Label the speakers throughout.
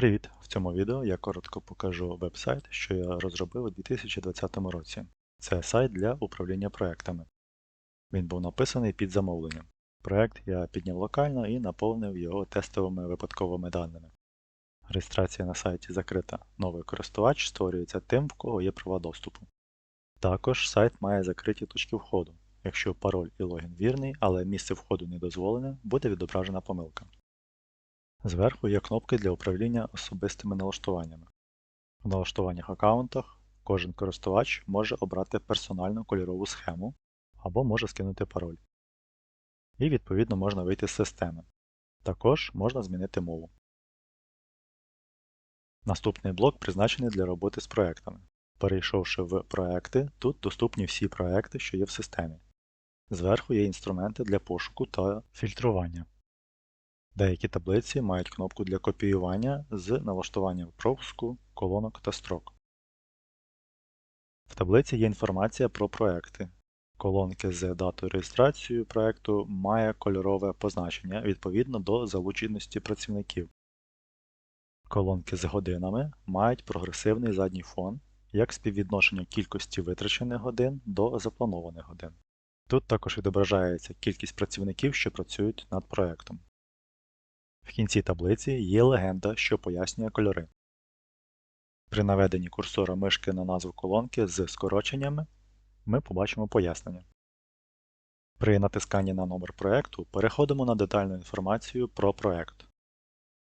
Speaker 1: Привіт! В цьому відео я коротко покажу веб-сайт, що я розробив у 2020 році. Це сайт для управління проектами. Він був написаний під замовленням. Проект я підняв локально і наповнив його тестовими випадковими даними. Реєстрація на сайті закрита. Новий користувач створюється тим, в кого є права доступу. Також сайт має закриті точки входу. Якщо пароль і логін вірний, але місце входу не дозволене, буде відображена помилка. Зверху є кнопки для управління особистими налаштуваннями. В налаштуваннях аккаунтах кожен користувач може обрати персональну кольорову схему або може скинути пароль. І відповідно можна вийти з системи. Також можна змінити мову. Наступний блок призначений для роботи з проектами. Перейшовши в проекти, тут доступні всі проекти, що є в системі. Зверху є інструменти для пошуку та фільтрування. Деякі таблиці мають кнопку для копіювання з налаштуванням пропуску, колонок та строк. В таблиці є інформація про проекти. Колонки з датою реєстрації проекту має кольорове позначення відповідно до залученості працівників. Колонки з годинами мають прогресивний задній фон як співвідношення кількості витрачених годин до запланованих годин. Тут також відображається кількість працівників, що працюють над проектом. В кінці таблиці є легенда, що пояснює кольори. При наведенні курсора мишки на назву колонки з скороченнями ми побачимо пояснення. При натисканні на номер проєкту переходимо на детальну інформацію про проєкт.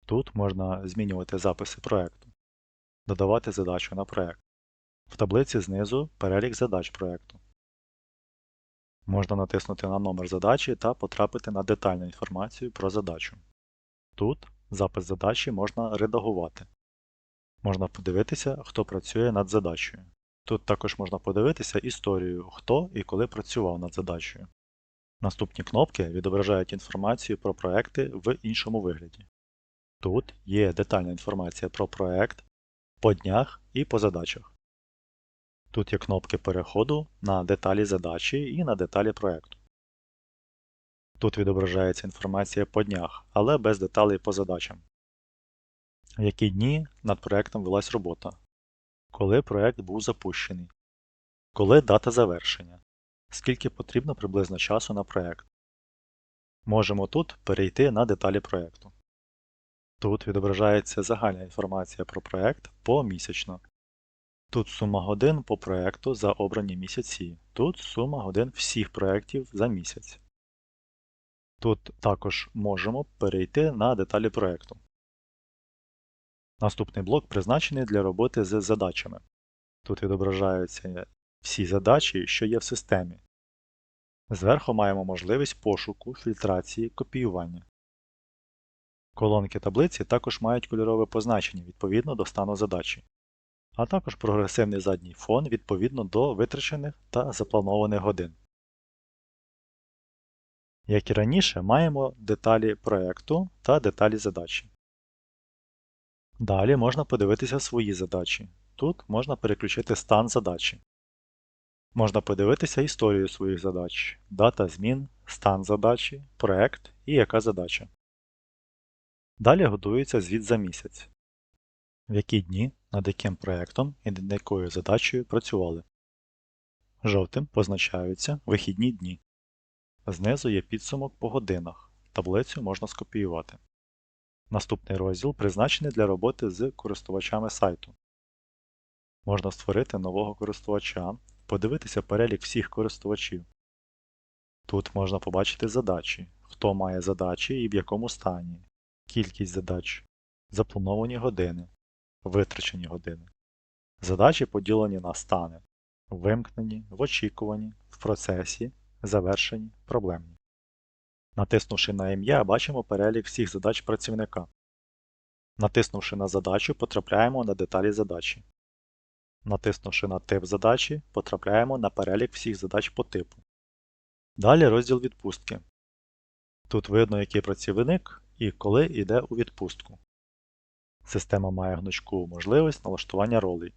Speaker 1: Тут можна змінювати записи проєкту, додавати задачу на проєкт. В таблиці знизу перелік задач проєкту. Можна натиснути на номер задачі та потрапити на детальну інформацію про задачу. Тут запис задачі можна редагувати. Можна подивитися, хто працює над задачею. Тут також можна подивитися історію, хто і коли працював над задачею. Наступні кнопки відображають інформацію про проекти в іншому вигляді. Тут є детальна інформація про проект по днях і по задачах. Тут є кнопки переходу на деталі задачі і на деталі проекту. Тут відображається інформація по днях, але без деталей по задачам. В які дні над проектом велась робота, коли проект був запущений, коли дата завершення, скільки потрібно приблизно часу на проект. Можемо тут перейти на деталі проекту. Тут відображається загальна інформація про проект помісячно. Тут сума годин по проекту за обрані місяці. Тут сума годин всіх проєктів за місяць. Тут також можемо перейти на деталі проєкту. Наступний блок призначений для роботи з задачами. Тут відображаються всі задачі, що є в системі. Зверху маємо можливість пошуку, фільтрації, копіювання. Колонки таблиці також мають кольорове позначення відповідно до стану задачі, а також прогресивний задній фон відповідно до витрачених та запланованих годин. Як і раніше, маємо деталі проєкту та деталі задачі. Далі можна подивитися свої задачі. Тут можна переключити стан задачі. Можна подивитися історію своїх задач, дата змін, стан задачі, проєкт і яка задача. Далі готується звіт за місяць. В які дні над яким проєктом і над якою задачею працювали. Жовтим позначаються вихідні дні. Знизу є підсумок по годинах. Таблицю можна скопіювати. Наступний розділ призначений для роботи з користувачами сайту. Можна створити нового користувача, подивитися перелік всіх користувачів. Тут можна побачити задачі, хто має задачі і в якому стані, кількість задач, заплановані години, витрачені години. Задачі поділені на стани, вимкнені, в очікуванні, в процесі, завершені, проблемні. Натиснувши на ім'я, бачимо перелік всіх задач працівника. Натиснувши на задачу, потрапляємо на деталі задачі. Натиснувши на тип задачі, потрапляємо на перелік всіх задач по типу. Далі розділ відпустки. Тут видно, який працівник і коли йде у відпустку. Система має гнучку можливість налаштування ролей.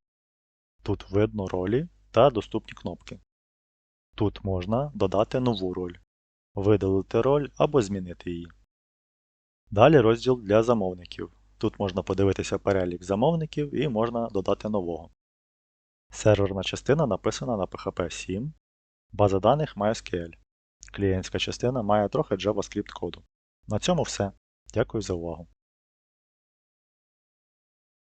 Speaker 1: Тут видно ролі та доступні кнопки. Тут можна додати нову роль, видалити роль або змінити її. Далі розділ для замовників. Тут можна подивитися перелік замовників і можна додати нового. Серверна частина написана на PHP 7, база даних MySQL. Клієнтська частина має трохи JavaScript коду. На цьому все. Дякую за увагу.